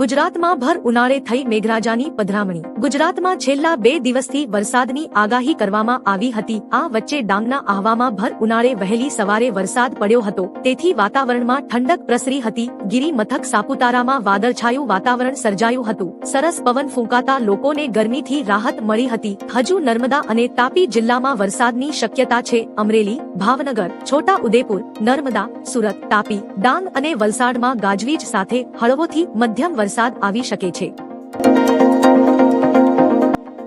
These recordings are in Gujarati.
ગુજરાતમાં ભર ઉનાળે થઈ મેઘરાજાની પધરામણી. ગુજરાતમાં છેલ્લા બે દિવસથી વરસાદની આગાહી કરવામાં આવી હતી. આ વચ્ચે ડાંગના આહવામાં ભર ઉનાળે વહેલી સવારે વરસાદ પડ્યો હતો. તેથી વાતાવરણમાં ઠંડક પ્રસરી હતી. ગિરી મથક સાપુતારામાં વાદળછાયું વાતાવરણ સર્જાયું હતું. સરસ પવન ફૂંકાતા લોકોને ગરમીથી રાહત મળી હતી. હજુ નર્મદા અને તાપી જિલ્લામાં વરસાદની શક્યતા છે. અમરેલી, ભાવનગર છોટા ઉદેપુર નર્મદા, સુરત, તાપી, ડાંગ અને વલસાડમાં ગાજવીજ સાથે હળવોથી મધ્યમ વરસાદ આવી શકે છે.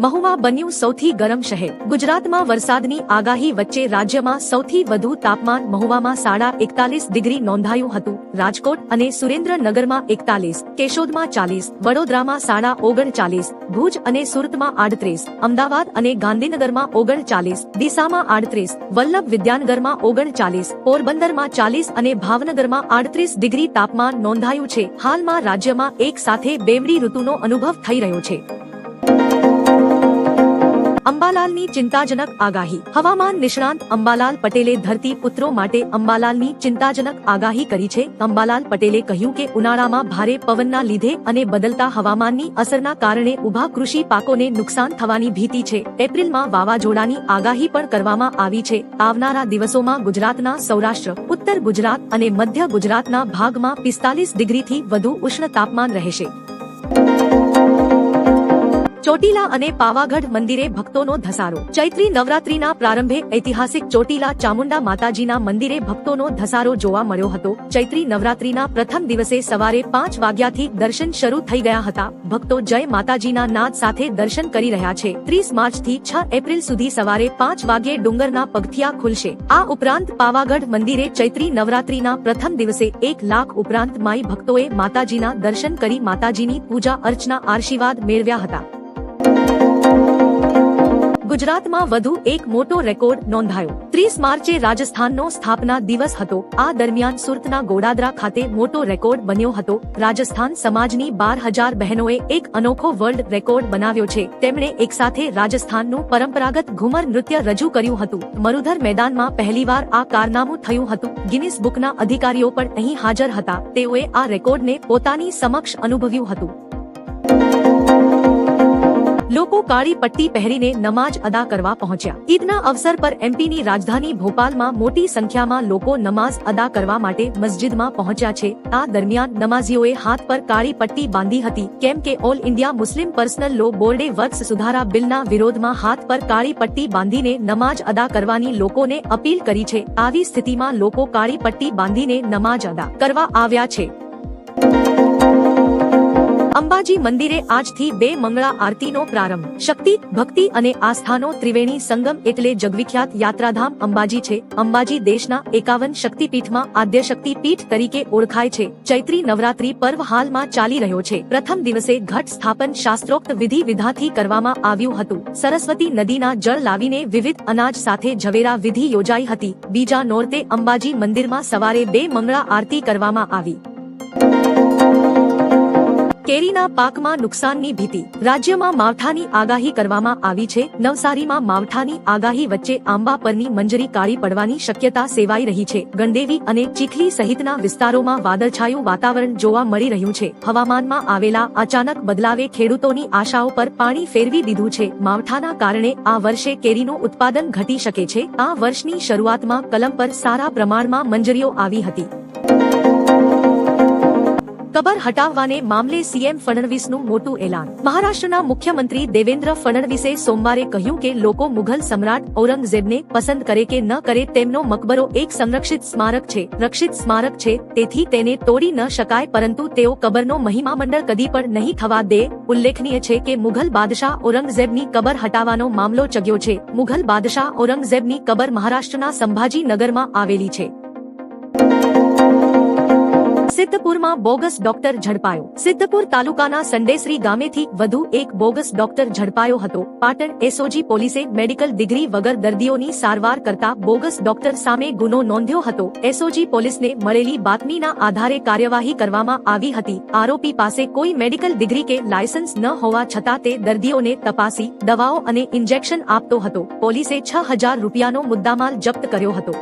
મહુવા બન્યું સૌથી ગરમ શહેર. ગુજરાતમાં વરસાદની આગાહી વચ્ચે રાજ્યમાં સૌથી વધુ તાપમાન મહુવામાં સાડા એકતાલીસ ડિગ્રી નોંધાયું હતું. રાજકોટ અને સુરેન્દ્રનગરમાં એકતાલીસ, કેશોદમાં ચાલીસ, વડોદરામાં સાડા ઓગણચાલીસ, ભુજ અને સુરતમાં આડત્રીસ, અમદાવાદ અને ગાંધીનગરમાં ઓગણચાલીસ, ડીસામાં આડત્રીસ, વલ્લભ વિદ્યાનગરમાં ઓગણચાલીસ, પોરબંદરમાં ચાલીસ અને ભાવનગરમાં આડત્રીસ ડિગ્રી તાપમાન નોંધાયું છે. હાલમાં રાજ્યમાં એક સાથે બેમડી ઋતુનો અનુભવ થઈ રહ્યો છે. અંબાલાલની ચિંતાજનક આગાહી. હવામાન નિષ્ણાંત અંબાલાલ પટેલે ધરતી પુત્રો માટે અંબાલાલની ચિંતાજનક આગાહી કરી છે. અંબાલાલ પટેલે કહ્યું કે ઉનાળામાં ભારે પવનના લીધે અને બદલતા હવામાનની અસરના કારણે ઊભા કૃષિ પાકોને નુકસાન થવાની ભીતિ છે. એપ્રિલમાં વાવાઝોડાની આગાહી પણ કરવામાં આવી છે. આવનારા દિવસોમાં ગુજરાતના સૌરાષ્ટ્ર, ઉત્તર ગુજરાત અને મધ્ય ગુજરાતના ભાગમાં પિસ્તાલીસ ડિગ્રીથી વધુ ઉષ્ણ તાપમાન રહેશે. ચોટીલા અને પાવાગઢ મંદિરે ભક્તોનો ધસારો. ચૈત્રી નવરાત્રીના પ્રારંભે ઐતિહાસિક ચોટીલા ચામુંડા માતાજીના મંદિરે ભક્તોનો ધસારો જોવા મળ્યો હતો. ચૈત્રી નવરાત્રીના પ્રથમ દિવસે સવારે પાંચ વાગ્યાથી દર્શન શરૂ થઈ ગયા હતા. ભક્તો જય માતાજીના નાદ સાથે દર્શન કરી રહ્યા છે. ત્રીસ માર્ચથી છ એપ્રિલ સુધી સવારે પાંચ વાગ્યે ડુંગરના પગથિયા ખુલશે. આ ઉપરાંત પાવાગઢ મંદિરે ચૈત્રી નવરાત્રીના પ્રથમ દિવસે એક લાખ ઉપરાંત માઈ ભક્તોએ માતાજીના દર્શન કરી માતાજીની પૂજા અર્ચના આશીર્વાદ મેળવ્યા હતા. ગુજરાતમાં વધુ એક મોટો રેકોર્ડ નોંધાયો. ત્રીસ માર્ચે રાજસ્થાનનો સ્થાપના દિવસ હતો. આ દરમિયાન સુરતના ગોડાદરા ખાતે મોટો રેકોર્ડ બન્યો હતો. રાજસ્થાન સમાજની બાર હજાર બહેનોએ એક અનોખો વર્લ્ડ રેકોર્ડ બનાવ્યો છે. તેમણે એકસાથે રાજસ્થાનનું પરંપરાગત ઘુમર નૃત્ય રજૂ કર્યું હતું. મરુધર મેદાનમાં પહેલીવાર આ કારનામું થયું હતું. ગિનિસ બુકના અધિકારીઓ પણ અહીં હાજર હતા. તેઓએ આ રેકોર્ડને પોતાની સમક્ષ અનુભવ્યું હતું. લોકો કાળી પટ્ટી પહેરીને નમાજ અદા કરવા પહોંચ્યા. ઈદના અવસર પર એમપીની રાજધાની ભોપાલમાં મોટી સંખ્યામાં લોકો નમાઝ અદા કરવા માટે મસ્જિદમાં પહોંચ્યા છે. આ દરમિયાન નમાઝીઓએ હાથ પર કાળી પટ્ટી બાંધી હતી. કેમ કે all India Muslim personal law બોર્ડે વર્ષ સુધારા બિલના વિરોધમાં હાથ પર કાળી પટ્ટી બાંધીને નમાજ અદા કરવાની લોકોને અપીલ કરી છે. આવી સ્થિતિમાં લોકો કાળી પટ્ટી બાંધીને નમાજ અદા કરવા આવ્યા છે. અંબાજી મંદિરે આજથી બે મંગળા આરતીનો પ્રારંભ. શક્તિ, ભક્તિ અને આસ્થાનો ત્રિવેણી સંગમ એટલે જગવિખ્યાત યાત્રાધામ અંબાજી છે. અંબાજી દેશના એકાવન શક્તિપીઠમાં આદ્ય શક્તિ પીઠ તરીકે ઓળખાય છે. ચૈત્રી નવરાત્રી પર્વ હાલમાં ચાલી રહ્યો છે. પ્રથમ દિવસે ઘટ સ્થાપન શાસ્ત્રોક્ત વિધિ વિધાથી કરવામાં આવ્યું હતું. સરસ્વતી નદીના જળ લાવીને વિવિધ અનાજ સાથે ઝવેરા વિધિ યોજાઈ હતી. બીજા નોરતે અંબાજી મંદિરમાં સવારે બે મંગળા આરતી કરવામાં આવી. કેરીના પાકમાં નુકસાનની ભીતિ. રાજ્યમાં માવઠાની આગાહી કરવામાં આવી છે. નવસારીમાં માવઠાની આગાહી વચ્ચે આંબા પરની મંજરી કાળી પડવાની શક્યતા સેવાઈ રહી છે. ગંડેવી અને ચીખલી સહિતના વિસ્તારોમાં વાદળછાયું વાતાવરણ જોવા મળી રહ્યું છે. હવામાનમાં આવેલા અચાનક બદલાવે ખેડૂતોની આશાઓ પર પાણી ફેરવી દીધું છે. માવઠાના કારણે આ વર્ષે કેરીનું ઉત્પાદન ઘટી શકે છે. આ વર્ષની શરૂઆતમાં કલમ પર સારા પ્રમાણમાં મંજરીઓ આવી હતી. કબર હટાવવાને મામલે સીએમ ફડણવીસનું મોટું એલાન. મહારાષ્ટ્રના મુખ્યમંત્રી દેવેન્દ્ર ફડણવીસે સોમવારે કહ્યું કે લોકો મુઘલ સમ્રાટ ઔરંગઝેબને પસંદ કરે કે ન કરે તેમનો મકબરો એક સંરક્ષિત સ્મારક છે, રક્ષિત સ્મારક છે, તેથી તેને તોડી ન શકાય પરંતુ તેઓ કબરનો મહિમા મંડળ કદી પણ નહીં થવા દે. ઉલ્લેખનીય છે કે મુઘલ બાદશાહ ઔરંગઝેબની કબર હટાવવાનો મામલો ચગ્યો છે. મુઘલ બાદશાહ ઔરંગઝેબની કબર મહારાષ્ટ્રના સંભાજી નગરમાં આવેલી છે. સિદ્ધપુરમાં બોગસ ડોક્ટર ઝડપાયો. સિદ્ધપુર તાલુકાના સંડેસરી ગામેથી વધુ એક બોગસ ડોક્ટર ઝડપાયો હતો. પાટણ એસઓજી પોલીસે મેડિકલ ડિગ્રી વગર દર્દીઓની સારવાર કરતા બોગસ ડોક્ટર સામે ગુનો નોંધ્યો હતો. એસઓજી પોલીસને મળેલી બાતમીના આધારે કાર્યવાહી કરવામાં આવી હતી. આરોપી પાસે કોઈ મેડિકલ ડિગ્રી કે લાયસન્સ ન હોવા છતાં તે દર્દીઓને તપાસી, દવાઓ અને ઇન્જેક્શન આપતો હતો. પોલીસે છ હજાર રૂપિયાનો મુદ્દામાલ જપ્ત કર્યો હતો.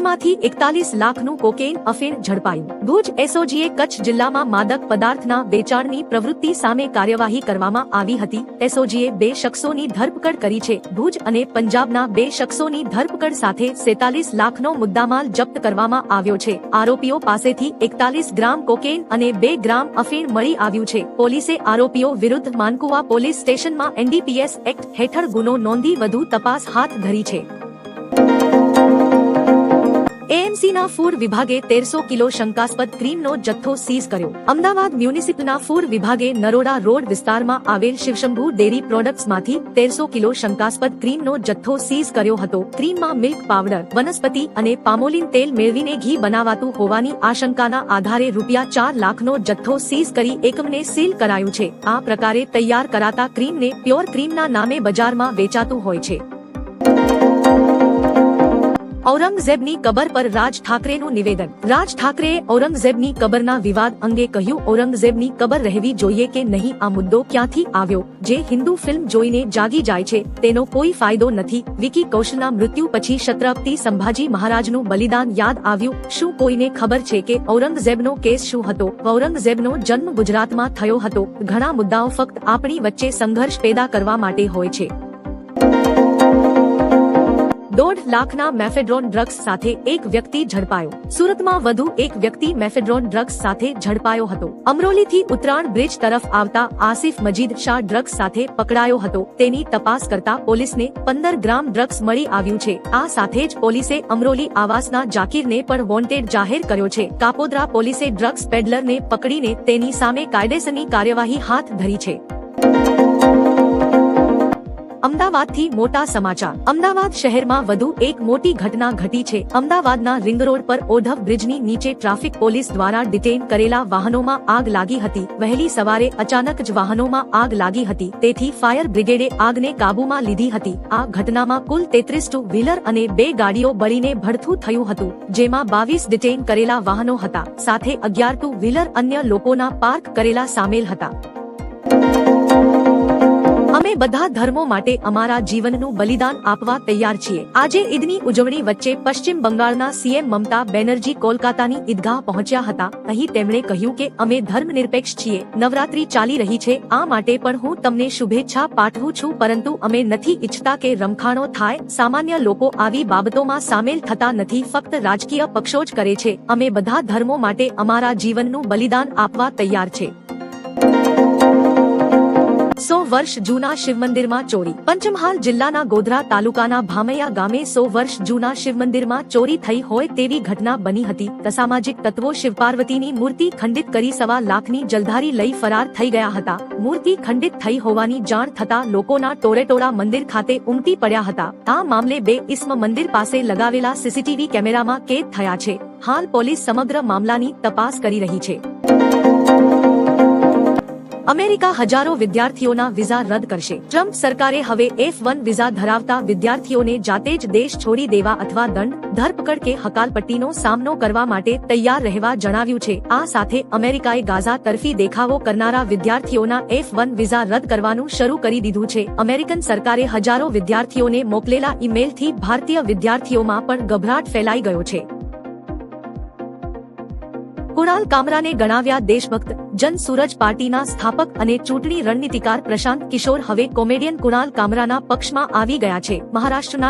કચ્છમાંથી એકતાલીસ લાખનું કોકેન અફીણ ઝડપાયું. ભુજ એસઓજીએ કચ્છ જિલ્લામાં માદક પદાર્થના વેચાણની પ્રવૃત્તિ સામે કાર્યવાહી કરવામાં આવી હતી. એસઓજીએ બે શખ્સોની ધરપકડ કરી છે. ભુજ અને પંજાબના બે શખ્સોની ધરપકડ સાથે સેતાલીસ લાખનો મુદ્દામાલ જપ્ત કરવામાં આવ્યો છે. આરોપીઓ પાસેથી એકતાલીસ ગ્રામ કોકેન અને બે ગ્રામ અફેણ મળી આવ્યું છે. પોલીસે આરોપીઓ વિરુદ્ધ માનકુવા પોલીસ સ્ટેશનમાં એનડીપીએસ એક્ટ હેઠળ ગુનો નોંધી વધુ તપાસ હાથ ધરી છે. એએમસીના ફૂડ વિભાગે તેરસો કિલો શંકાસ્પદ ક્રીમનો જથ્થો સીઝ કર્યો. અમદાવાદ મ્યુનિસિપલના ફૂડ વિભાગે નરોડા રોડ વિસ્તારમાં આવેલ શિવશંભુ ડેરી પ્રોડક્ટ્સમાંથી તેરસો કિલો શંકાસ્પદ ક્રીમનો જથ્થો સીઝ કર્યો હતો. ક્રીમમાં મિલ્ક પાવડર, વનસ્પતિ અને પામોલિન તેલ મેળવીને ઘી બનાવાતું હોવાની આશંકાના આધારે રૂપિયા ચાર લાખનો જથ્થો સીઝ કરી એકમને સીલ કરાયું છે. આ પ્રકારે તૈયાર કરાતા ક્રીમને પ્યોર ક્રીમના નામે બજારમાં વેચાતું હોય છે. ઔરંગઝેબની કબર પર રાજ ઠાકરેનું નિવેદન. રાજ ઠાકરેએ ઔરંગઝેબની કબરના વિવાદ અંગે કહ્યું, ઔરંગઝેબની કબર રહેવી જોઈએ કે નહીં? આ મુદ્દો ક્યાંથી આવ્યો? જે હિન્દુ ફિલ્મ જોઈને જાગી જાય છે, તેનો કોઈ ફાયદો નથી. વિકી કૌશલના મૃત્યુ પછી છત્રપતિ સંભાજી મહારાજનું બલિદાન યાદ આવ્યું. શું કોઈને ખબર છે કે ઔરંગઝેબનો કેસ શું હતો? ઔરંગઝેબનો જન્મ ગુજરાતમાં થયો હતો. ઘણા મુદ્દાઓ ફક્ત આપણી વચ્ચે સંઘર્ષ પેદા કરવા માટે હોય છે. દોઢ લાખના મેફેડ્રોન ડ્રગ્સ સાથે એક વ્યક્તિ ઝડપાયો. સુરતમાં વધુ એક વ્યક્તિ મેફેડ્રોન ડ્રગ્સ સાથે ઝડપાયો હતો. અમરોલીથી ઉત્તરાણ બ્રિજ તરફ આવતા આસિફ મજીદ શાહ ડ્રગ્સ સાથે પકડાયો હતો. તેની તપાસ કરતા પોલીસને પંદર ગ્રામ ડ્રગ્સ મળી આવ્યું છે. આ સાથે જ પોલીસે અમરોલી આવાસના જાકીરને પણ વોન્ટેડ જાહેર કર્યો છે. કાપોદ્રા પોલીસે ડ્રગ્સ પેડલરને પકડીને તેની સામે કાયદેસરની કાર્યવાહી હાથ ધરી છે. અમદાવાદથી મોટા સમાચાર. અમદાવાદ શહેરમાં વધુ એક મોટી ઘટના ઘટી છે. અમદાવાદના રિંગ રોડ પર ઓઢવ બ્રિજની નીચે ટ્રાફિક પોલીસ દ્વારા ડિટેન કરેલા વાહનોમાં આગ લાગી હતી. વહેલી સવારે અચાનક જ વાહનોમાં આગ લાગી હતી. તેથી ફાયર બ્રિગેડે આગને કાબૂમાં લીધી હતી. આ ઘટનામાં કુલ તેત્રીસ ટુ વ્હીલર અને બે ગાડીઓ બળીને ભડથું થયું હતું, જેમાં બાવીસ ડિટેન કરેલા વાહનો હતા. સાથે અગિયાર ટુ વ્હીલર અન્ય લોકોના પાર્ક કરેલા સામેલ હતા. અમે બધા ધર્મો માટે અમારા જીવનનું બલિદાન આપવા તૈયાર છીએ. આજે ઈદની ઉજવણી વચ્ચે પશ્ચિમ બંગાળના સીએમ મમતા બેનર્જી કોલકાતાની ઈદગાહ પહોંચ્યા હતા. અહીં તેમણે કહ્યું કે અમે ધર્મનિરપેક્ષ છીએ. નવરાત્રી ચાલી રહી છે. આ માટે પણ હું તમને શુભેચ્છા પાઠવું છું, પરંતુ અમે નથી ઈચ્છતા કે રમખાણો થાય. સામાન્ય લોકો આવી બાબતોમાં સામેલ થતા નથી. ફક્ત રાજકીય પક્ષો જ કરે છે. અમે બધા ધર્મો માટે અમારા જીવનનું બલિદાન આપવા તૈયાર છે. સો વર્ષ જૂના શિવ મંદિરમાં ચોરી. પંચમહાલ જિલ્લાના ગોધરા તાલુકાના ભામૈયા ગામે સો વર્ષ જૂના શિવ મંદિરમાં ચોરી થઈ હોય તેવી ઘટના બની હતી. અસામાજિક તત્વો શિવ પાર્વતીની મૂર્તિ ખંડિત કરી સવા લાખની જલધારી લઈ ફરાર થઈ ગયા હતા. મૂર્તિ ખંડિત થઈ હોવાની જાણ થતા લોકોના ટોળેટોળા મંદિર ખાતે ઉમટી પડ્યા હતા. આ મામલે બે ઇસ્મ મંદિર પાસે લગાવેલા સીસીટીવી કેમેરામાં કેદ થયા છે. હાલ પોલીસ સમગ્ર મામલાની તપાસ કરી રહી છે. અમેરિકા હજારો વિદ્યાર્થીઓના વિઝા રદ કરશે. ટ્રમ્પ સરકારે હવે એફ વન વિઝા ધરાવતા વિદ્યાર્થીઓને જાતે જ દેશ છોડી દેવા અથવા દંડ, ધરપકડ કે હકાલપટ્ટીનો સામનો કરવા માટે તૈયાર રહેવા જણાવ્યું છે. આ સાથે અમેરિકાએ ગાઝા તરફી દેખાવો કરનારા વિદ્યાર્થીઓના એફ વન વિઝા રદ કરવાનું શરૂ કરી દીધું છે. અમેરિકન સરકારે હજારો વિદ્યાર્થીઓને મોકલેલા ઈમેલથી ભારતીય વિદ્યાર્થીઓમાં પણ ગભરાટ ફેલાઈ ગયો છે. કુણાલ કામરાને ગણાવ્યા દેશભક્ત, જન સૂરજ પાર્ટીના સ્થાપક અને ચૂંટણી રણનીતિકાર પ્રશાંત કિશોર હવે કોમેડિયન કુણાલ કામરાના પક્ષમાં આવી ગયા છે. મહારાષ્ટ્રના